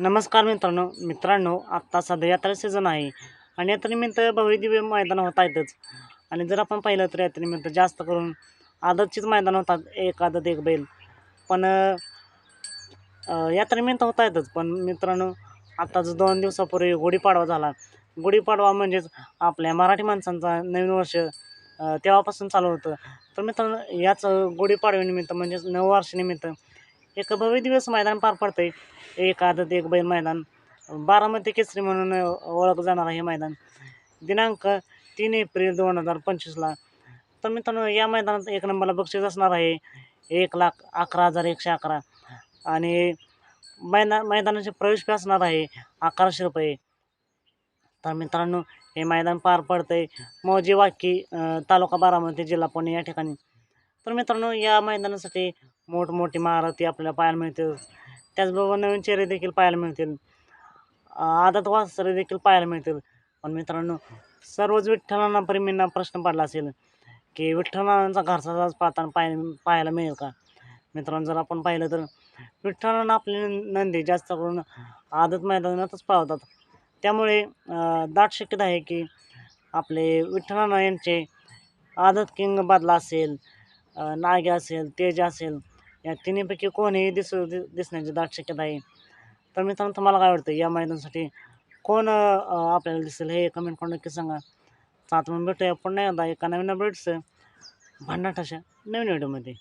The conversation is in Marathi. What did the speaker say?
नमस्कार मित्रांनो मित्रांनो आत्ता सध्या यात्रा सीझन आहे आणि यात्रेनिमित्त भव्य दिव्य मैदान होत आहेतच. आणि जर आपण पाहिलं तर यात्रेनिमित्त जास्त करून आदतचीच मैदान होतात एक आदत एक बैल. पण यात्रेनिमित्त होत आहेतच. पण मित्रांनो आत्ताच दोन दिवसापूर्वी गुढीपाडवा झाला. गुढीपाडवा म्हणजेच आपल्या मराठी माणसांचा नवीन वर्ष तेव्हापासून चालू होतं. तर मित्रांनो याच गुढीपाडव्यानिमित्त म्हणजेच नववर्षानिमित्त एक भव्य दिवस मैदान पार पडतंय. एक आदत एक बैल मैदान. बारामती केसरी म्हणून ओळख जाणार आहे हे मैदान. दिनांक तीन एप्रिल दोन हजार पंचवीसला तर मित्रांनो या मैदानात एक नंबरला बक्षीस असणार आहे. एक लाख अकरा हजार एकशे अकरा. आणि मैदान मैदानाची प्रवेश फी असणार आहे अकराशे रुपये. तर मित्रांनो हे मैदान पार पडतंय. मौजी वाकी तालुका बारामती जिल्हा पुणे या ठिकाणी. तर मित्रांनो या मैदानासाठी मोठमोठी महारथी आपल्याला पाहायला मिळतील त्याचबरोबर नवीन चेहरे देखील पाहायला मिळतील. आदत वासरे देखील पाहायला मिळतील. पण मित्रांनो सर्वच विठ्ठलांना प्रेमींना प्रश्न पडला असेल की विठ्ठलांचा घरचा पाहताना पाहाय पाहायला मिळेल का? मित्रांनो जर आपण पाहिलं तर विठ्ठलांना आपले नंदी जास्त करून आदत मैदानातच पाळतात. त्यामुळे दाट शक्यता आहे की आपले विठ्ठलांना यांचे आदत किंग बदला असेल. नाग असेल तेज असेल या तिन्हीपैकी कोणीही दिसू दि- दिसण्याची दाट शक्यता आहे. तर मित्रांनो तुम्हाला काय वाटतं? या मैदानासाठी कोण आपल्याला दिसेल? हे कमेंट करून नक्की सांगा. सात मग भेटूया पुन्हा एकदा एका नवीन अपडेट्स भांडाटाच्या नवीन व्हिडिओमध्ये